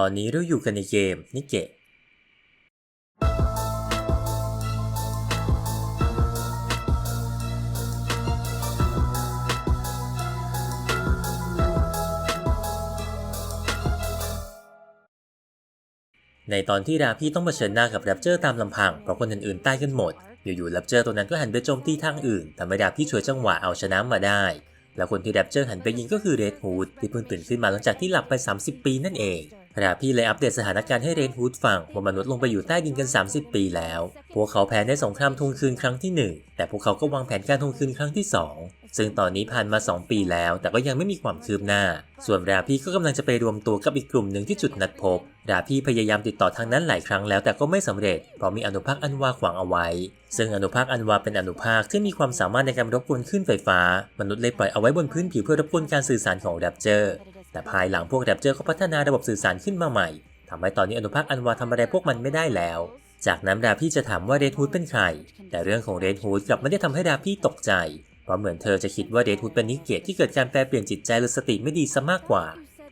ตอนนี้เราอยู่กันในเกมนิเกะในตอนที่ราพี่ต้องเผชิญหน้ากับแรปเจอร์ตามลำพังเพราะคนอื่นๆตายกันหมด อยู่ๆแรปเจอร์ตัวนั้นก็หันไปโจมตีทางอื่นทำให้ราพี่ช่วยจังหวะเอาชนะมาได้ แล้วคนที่แดปเจอร์หันไปยิงก็คือเรดฮูดที่เพิ่งตื่นขึ้นมาหลังจากที่หลับไป 30 ปีนั่นเองขณะพี่เลยอัปเดตสถานการณ์ให้เรดฮูดฟังว่ามนุษย์ลงไปอยู่ใต้ดินกัน 30 ปีแล้ว พวกเขาแพ้ในสงครามทวงคืนครั้งที่ 1 แต่พวกเขาก็วางแผนการทวงคืนครั้งที่ 2 ซึ่งตอนนี้ผ่านมา 2 ปีแล้ว แต่ก็ยังไม่มีความคืบหน้า ส่วนราพี่ก็กำลังจะไปรวมตัวกับอีกกลุ่มหนึ่งที่จุดนัดพบ ราพี่พยายามติดต่อทางนั้นหลายครั้งแล้วแต่ก็ไม่สำเร็จ เพราะมีอนุภาคอันวาขวางเอาไว้ ซึ่งอนุภาคอันวาเป็นอนุภาคที่มีความสามารถในการรบกวนคลื่นไฟฟ้า มนุษย์เลยปล่อยเอาไว้บนพื้นผิวเพื่อรบกวนการสื่อสารของแรปเจอร์ แต่ภายหลังพวกแรปเจอร์ก็พัฒนาระบบสื่อสารขึ้นมาใหม่ทำให้ตอนนี้อนุภาคอันวาทำอะไรพวกมันไม่ได้แล้วจากนั้นราพี่จะถามว่าเรดฮูดเป็นใคร แต่เรื่องของเรดฮูดกลับไม่ได้ทำให้ราพี่ตกใจ เพราะเหมือนเธอจะคิดว่าเรดฮูดเป็นนิเกตที่เกิดการแปลเปลี่ยนจิตใจหรือสติไม่ดีซะมากกว่า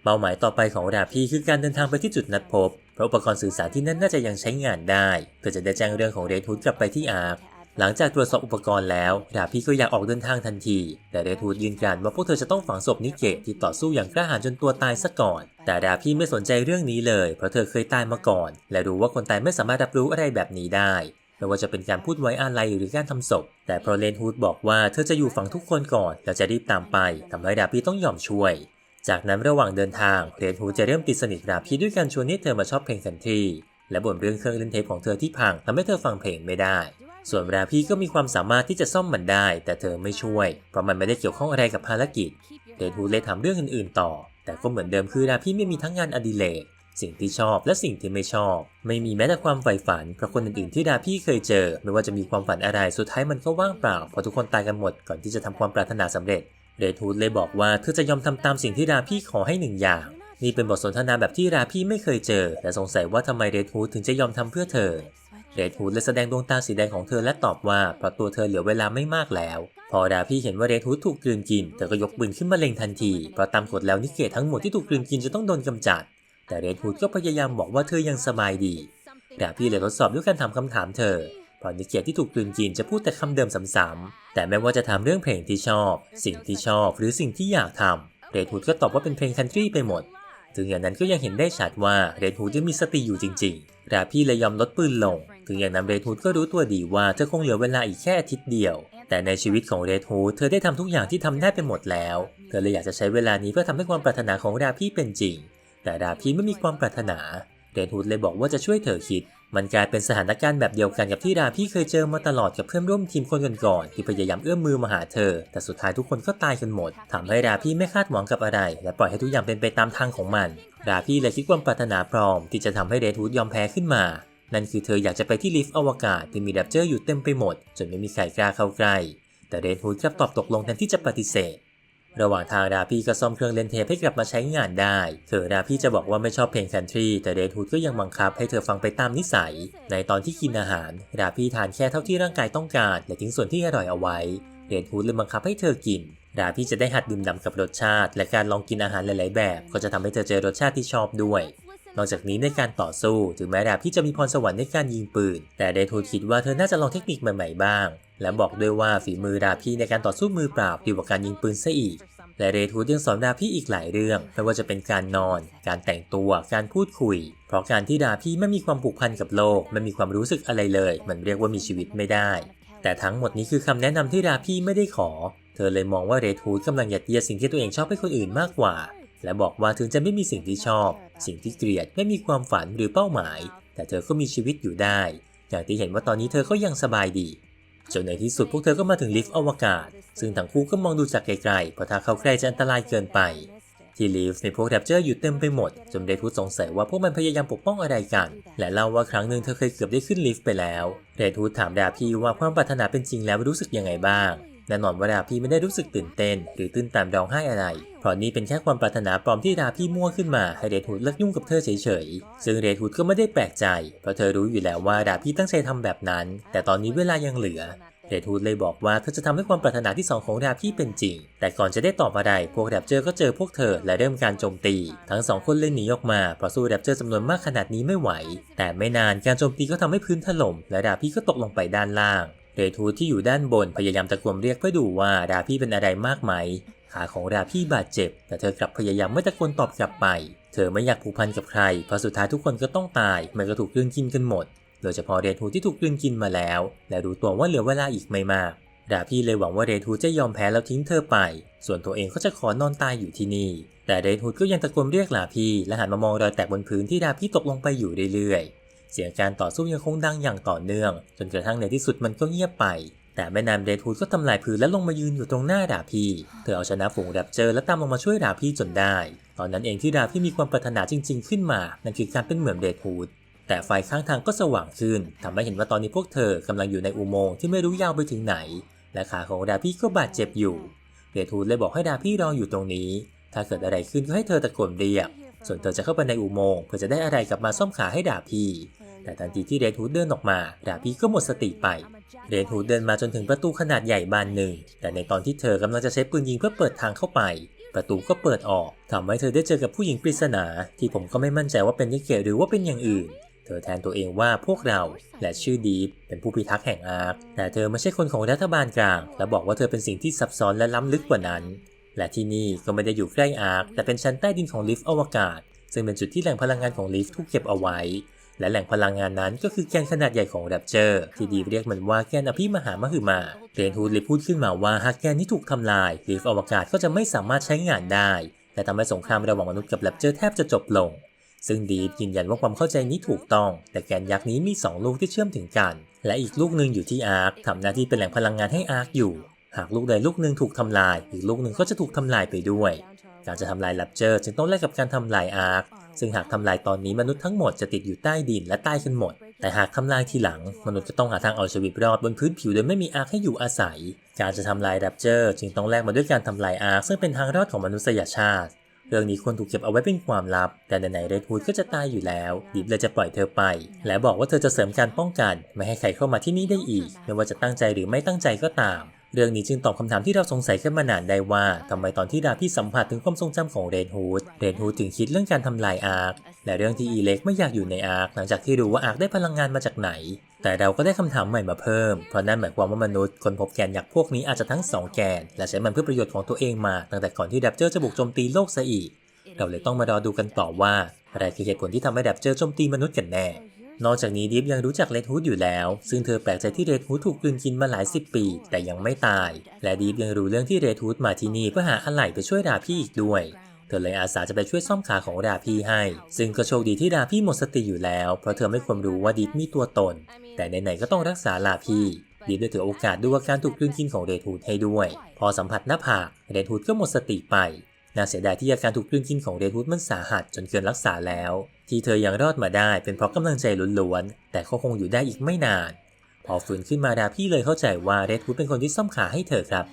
เป้าหมายต่อไปของราพี่คือการเดินทางไปที่จุดนัดพบ เพราะอุปกรณ์สื่อสารที่นั่นน่าจะยังใช้งานได้เพื่อจะได้แจ้งเรื่องของเรดฮูดกลับไปที่อาร์คหลังจากตรวจสอบอุปกรณ์แล้วราพี่ก็อยากออกเดินทางทันที แต่เดฮูดยืนยันว่าพวกเธอจะต้องฝังศพนิเกตที่ต่อสู้อย่างกล้าหาญจนตัวตายซะก่อน แต่ราพี่ไม่สนใจเรื่องนี้เลย เพราะเธอเคยตายมาก่อน และรู้ว่าคนตายไม่สามารถรับรู้อะไรแบบนี้ได้ ไม่ว่าจะเป็นการพูดไว้อาลัยหรือการทำศพ แต่พอเลนฮูดบอกว่าเธอจะอยู่ฝั่งทุกคนก่อน แล้วจะรีบตามไปทำให้ราพีต้องยอมช่วย จากนั้นระหว่างเดินทางเรนฮูดจะเริ่มติดสนิทราพีด้วยการชวนให้เธอมาชอบเพลงคันทีและบ่นเรื่องเครื่องเล่นเทปของเธอที่พังทำให้เธอฟังเพลงไม่ได้ ส่วนราพี่ก็มีความสามารถที่จะซ่อมมันได้ แต่เธอไม่ช่วย เพราะมันไม่ได้เกี่ยวข้องอะไรกับภารกิจเรนฮูดเลยทำเรื่องอื่นๆต่อ แต่ก็เหมือนเดิมคือราพี่ไม่มีทั้งงานอดิเรก สิ่งที่ชอบและสิ่งที่ไม่ชอบ ไม่มีแม้แต่ความใฝ่ฝันเพราะคนอื่นๆที่ดาพี่เคยเจอ ไม่ว่าจะมีความฝันอะไรสุดท้ายมันก็ว่างเปล่าเพราะทุกคนตายกันหมดก่อนที่จะทำความปรารถนาสำเร็จเรดฮูดเลยบอกว่าเธอจะยอมทำตามสิ่งที่ดาพี่ขอให้หนึ่งอย่าง นี่เป็นบทสนทนาแบบที่ราพี่ไม่เคยเจอ และสงสัยว่าทำไมเรดฮูดถึงจะยอมทำเพื่อเธอเรดฮูดเลยแสดงดวงตาสีแดงของเธอและตอบว่าเพราะตัวเธอเหลือเวลาไม่มากแล้ว พอราพี่เห็นว่าเรดฮูดถูกกลืนกินเธอก็ยกปืนขึ้นมาเล็งทันทีเพราะตามกฎแล้วนิเกตทั้งหมดที่ถูกกลืนกินจะต้องโดนกำจัด แต่เรดฮูดก็พยายามบอกว่าเธอยังสบายดีราพี่เลยทดสอบด้วยการถามคำถามเธอเพราะนิเกตที่ถูกกลืนกินจะพูดแต่คำเดิมซ้ำๆแต่ไม่ว่าจะถามเรื่องเพลงที่ชอบ สิ่งที่ชอบหรือสิ่งที่อยากทำเรดฮูดก็ตอบว่าเป็นเพลงคันทรีไปหมดถึงอย่างนั้นก็ยังเห็นได้ชัดว่าเรดฮูดยังมีสติอยู่จริงๆราพี่เลยยอมลดปืนลง ถึงอย่างนั้นเรดฮูดก็รู้ตัวดีว่าเธอคงเหลือเวลาอีกแค่อาทิตย์เดียว แต่ในชีวิตของเรดฮูดเธอได้ทำทุกอย่างที่ทำได้ไปหมดแล้ว เธอเลยอยากจะใช้เวลานี้เพื่อทำให้ความปรารถนาของราพี่เป็นจริง แต่ราพี่ไม่มีความปรารถนาเรดฮูดเลยบอกว่าจะช่วยเธอคิด มันกลายเป็นสถานการณ์แบบเดียวกันกับที่ราพี่เคยเจอมาตลอดกับเพื่อนร่วมทีมคนก่อนๆที่พยายามเอื้อมมือมาหาเธอ แต่สุดท้ายทุกคนก็ตายกันหมดทำให้ราพี่ไม่คาดหวังกับอะไร และปล่อยให้ทุกอย่างเป็นไปตามทางของมันราพี่เลยคิดความปรารถนาพร้อม ที่จะทำให้เรดฮูดยอมแพ้ขึ้นมา นั่นคือเธออยากจะไปที่ลิฟต์อวกาศที่มีแรปเจอร์อยู่เต็มไปหมด จนไม่มีใครกล้าเข้าใกล้ แต่เรดฮูดกลับตอบตกลงแทนที่จะปฏิเสธ ระหว่างทางราพี่ก็ซ่อมเครื่องเล่นเทปให้กลับมาใช้งานได้เธอราพี่จะบอกว่าไม่ชอบเพลงคันทรีแต่เดนฮูดก็ยังบังคับให้เธอฟังไปตามนิสัย ในตอนที่กินอาหารราพี่ทานแค่เท่าที่ร่างกายต้องการ และทิ้งส่วนที่อร่อยเอาไว้ เดนฮูดเลยบังคับให้เธอกินราพี่จะได้หัดดื่มด่ำกับรสชาติ และการลองกินอาหารหลาย ๆ แบบ ก็จะทำให้เธอเจอรสชาติที่ชอบด้วย นอกจากนี้ในการต่อสู้ถึงแม้ราพี่จะมีพรสวรรค์ในการยิงปืน แต่เรดฮูดคิดว่าเธอน่าจะลองเทคนิคใหม่ๆบ้าง และบอกด้วยว่าฝีมือราพี่ในการต่อสู้มือเปล่าดีกว่าการยิงปืนซะอีกและเรทูดยังสอนดาพี่อีกหลายเรื่อง ไม่ว่าจะเป็นการนอน การแต่งตัว การพูดคุย เพราะการที่ดาพี่ไม่มีความผูกพันกับโลก ไม่มีความรู้สึกอะไรเลย มันเรียกว่ามีชีวิตไม่ได้ แต่ทั้งหมดนี้คือคำแนะนำที่ดาพี่ไม่ได้ขอ เธอเลยมองว่าเรทูดกำลังยัดเยียดสิ่งที่ตัวเองชอบให้คนอื่นมากกว่า และบอกว่าถึงจะไม่มีสิ่งที่ชอบ สิ่งที่เกลียดไม่มีความฝันหรือเป้าหมาย แต่เธอก็มีชีวิตอยู่ได้ อย่างที่เห็นว่าตอนนี้เธอก็ยังสบายดีจนในที่สุดพวกเธอก็มาถึงลิฟต์อวกาศ ซึ่งทั้งคู่ก็มองดูจากไกลๆเพราะถ้าเข้าใกล้จะอันตรายเกินไป ที่ลิฟต์มีพวกแรปเจอร์อยู่เต็มไปหมด จนเรทูดสงสัยว่าพวกมันพยายามปกป้องอะไรกัน และเล่าว่าครั้งหนึ่งเธอเคยเกือบได้ขึ้นลิฟต์ไปแล้วเรทูดถามดาพี่ว่าความปรารถนาเป็นจริงแล้วรู้สึกยังไงบ้าง แน่นอนว่าดาพี่ไม่ได้รู้สึกตื่นเต้น หรือตื้นตันร้องไห้อะไร เพราะนี่เป็นแค่ความปรารถนาปลอมที่ดาพี่มั่วขึ้นมาให้เรทูดเลิกยุ่งกับเธอเฉยๆ ซึ่งเรทูดก็ไม่ได้แปลกใจ เพราะเธอรู้อยู่แล้วว่าดาพี่ตั้งใจทำแบบนั้น แต่ตอนนี้เวลายังเหลือเรดฮูดเลยบอกว่าเธอจะทำให้ความปรารถนาที่สองของดาพี่เป็นจริง แต่ก่อนจะได้ตอบอะไร พวกแรปเจอร์ก็เจอพวกเธอและเริ่มการโจมตี ทั้งสองคนเลยหนีออกมา เพราะสู้แรปเจอร์จำนวนมากขนาดนี้ไม่ไหว แต่ไม่นานการโจมตีก็ทำให้พื้นถล่มและดาพี่ก็ตกลงไปด้านล่าง เรดฮูดที่อยู่ด้านบนพยายามตะโกนเรียกเพื่อดูว่าดาพี่เป็นอะไรมากไหม ขาของดาพี่บาดเจ็บ แต่เธอกลับพยายามไม่ตะโกนตอบกลับไป เธอไม่อยากผูกพันกับใคร เพราะสุดท้ายทุกคนก็ต้องตาย มันก็ถูกกลืนกินกันหมด โดยเฉพาะเรดฮูที่ถูกกลืนกินมาแล้ว และรู้ตัวว่าเหลือเวลาอีกไม่มากดาพี่เลยหวังว่าเรดฮูจะยอมแพ้แล้วทิ้งเธอไป ส่วนตัวเองก็จะขอนอนตายอยู่ที่นี่ แต่เรดฮูก็ยังตะโกนเรียกลาพี่และหันมามองรอยแตกบนพื้นที่ดาพี่ตกลงไปอยู่เรื่อย เสียงการต่อสู้ยังคงดังอย่างต่อเนื่อง จนกระทั่งในที่สุดมันก็เงียบไป แต่แม่นามเรดฮูดก็ทำลายพื้นและลงมายืนอยู่ตรงหน้าดาพีเธอเอาชนะฝูงแรปเจอร์และตามลงมาช่วยดาพีจนได้ ตอนนั้นเองที่ดาพีมีความปรารถนาจริง ๆ ขึ้นมา นั่นคือการเป็นเหมือนเรดฮูดแต่ไฟข้างทางก็สว่างขึ้นทำให้เห็นว่าตอนนี้พวกเธอกำลังอยู่ในอุโมงค์ที่ไม่รู้ยาวไปถึงไหน และขาของดาพี่ก็บาดเจ็บอยู่ เดฮูดเลยบอกให้ดาพี่รออยู่ตรงนี้ ถ้าเกิดอะไรขึ้นก็ให้เธอตะโกนเรียก ส่วนเธอจะเข้าไปในอุโมงค์เพื่อจะได้อะไรกลับมาซ่อมขาให้ดาพี่ แต่ทันทีที่เรดฮูดเดินออกมาดาพีก็หมดสติไป เรดฮูดเดินมาจนถึงประตูขนาดใหญ่บานหนึ่ง แต่ในตอนที่เธอกำลังจะใช้ปืนยิงเพื่อเปิดทางเข้าไป ประตูก็เปิดออกทำให้เธอได้เจอกับผู้หญิงปริศนา ที่ผมก็ไม่มั่นใจว่าเป็นยิเกะหรือว่าเป็นอย่างอื่น เธอแทนตัวเองว่าพวกเราและชื่อดีฟเป็นผู้พิทักษ์แห่งอาร์คแต่เธอไม่ใช่คนของรัฐบาลกลาง และบอกว่าเธอเป็นสิ่งที่ซับซ้อนและล้ำลึกกว่านั้น และที่นี่ก็ไม่ได้อยู่ใกล้อาร์คแต่เป็นชั้นใต้ดินของลิฟต์อวกาศซึ่งเป็นจุดที่แหล่งพลังงานของลิฟต์ถูกเก็บเอาไว้ และแหล่งพลังงานนั้นก็คือแกนขนาดใหญ่ของแรปเจอร์ที่ดีเรียกมันว่าแกนอภิมหามหึมาเรนฮูดเลยพูดขึ้นมาว่าหากแกนนี้ถูกทำลายลิฟอวกาศก็จะไม่สามารถใช้งานได้ และทำให้สงครามระหว่างมนุษย์กับแรปเจอร์แทบจะจบลง ซึ่งดีฟยืนยันว่าความเข้าใจนี้ถูกต้อง แต่แกนยักษ์นี้มี 2 ลูกที่เชื่อมถึงกัน และอีกลูกหนึ่งอยู่ที่อาร์คทำหน้าที่เป็นแหล่งพลังงานให้อาร์คอยู่ หากลูกใดลูกหนึ่งถูกทำลาย อีกลูกหนึ่งก็จะถูกทำลายไปด้วย การจะทำลายแรปเจอร์จึงต้องแลกกับการทำลายอาร์ค ซึ่งหากทำลายตอนนี้มนุษย์ทั้งหมดจะติดอยู่ใต้ดินและใต้กันหมด แต่หากทำลายทีหลัง มนุษย์จะต้องหาทางเอาชีวิตรอดบนพื้นผิวโดยไม่มีอาร์คให้อยู่อาศัย การจะทำลายแรปเจอร์จึงต้องแลกมาด้วยการทำลายอาร์คซึ่งเป็นทางรอดของมนุษยชาติ เรื่องนี้ควรถูกเก็บเอาไว้เป็นความลับ แต่ไหนเรดฮูดก็จะตายอยู่แล้วดิบเลยจะปล่อยเธอไป และบอกว่าเธอจะเสริมการป้องกัน ไม่ให้ใครเข้ามาที่นี่ได้อีก ไม่ว่าจะตั้งใจหรือไม่ตั้งใจก็ตาม เรื่องนี้จึงตอบคำถามที่เราสงสัยกันมานานได้ว่าทำไมตอนที่ดาพี่สัมผัสถึงความทรงจำของเรดฮูด เรดฮูดถึงคิดเรื่องการทำลายอาร์ค และเรื่องที่อีเล็กไม่อยากอยู่ในอาร์คหลังจากที่รู้ว่าอาร์คได้พลังงานมาจากไหน แต่เราก็ได้คำถามใหม่มาเพิ่ม เพราะนั่นหมายความว่ามนุษย์คนพบแกนอยักพวกนี้อาจจะทั้งสองแกน และใช้มันเพื่อประโยชน์ของตัวเองมาตั้งแต่ก่อนที่แรปเจอร์จะบุกโจมตีโลกซะอีก เราเลยต้องมารอดูกันต่อว่าอะไรคือเหตุผลที่ทำให้แรปเจอร์โจมตีมนุษย์กันแน่ นอกจากนี้ดิฟยังรู้จักเรดฮูดอยู่แล้ว ซึ่งเธอแปลกใจที่เรดฮูดถูกกลืนกินมาหลายสิบปี แต่ยังไม่ตาย และดิฟยังรู้เรื่องที่เรดฮูดมาที่นี่เพื่อหาอะไหล่ไปช่วยราพี่อีกด้วยเธอเลยอาสาจะไปช่วยซ่อมขาของราพี่ให้ ซึ่งก็โชคดีที่ราพี่หมดสติอยู่แล้ว เพราะเธอไม่ควรรู้ว่าดิฟมีตัวตน แต่ไหนๆก็ต้องรักษาลาพี่ ดิฟได้ถือโอกาสดูอาการถูกกลืนกินของเรดฮูดให้ด้วย พอสัมผัสหน้าผากเรดฮูดก็หมดสติไป น่าเสียดายที่อาการถูกกลืนกินของเรดฮูดมันสาหัสจนเกินรักษาแล้ว ที่เธอยังรอดมาได้เป็นเพราะกำลังใจล้วนๆ แต่เขาคงอยู่ได้อีกไม่นาน พอฟื้นขึ้นมาดาพี่เลยเข้าใจว่าเรดฮูดเป็นคนที่ซ่อมขาให้เธอครับ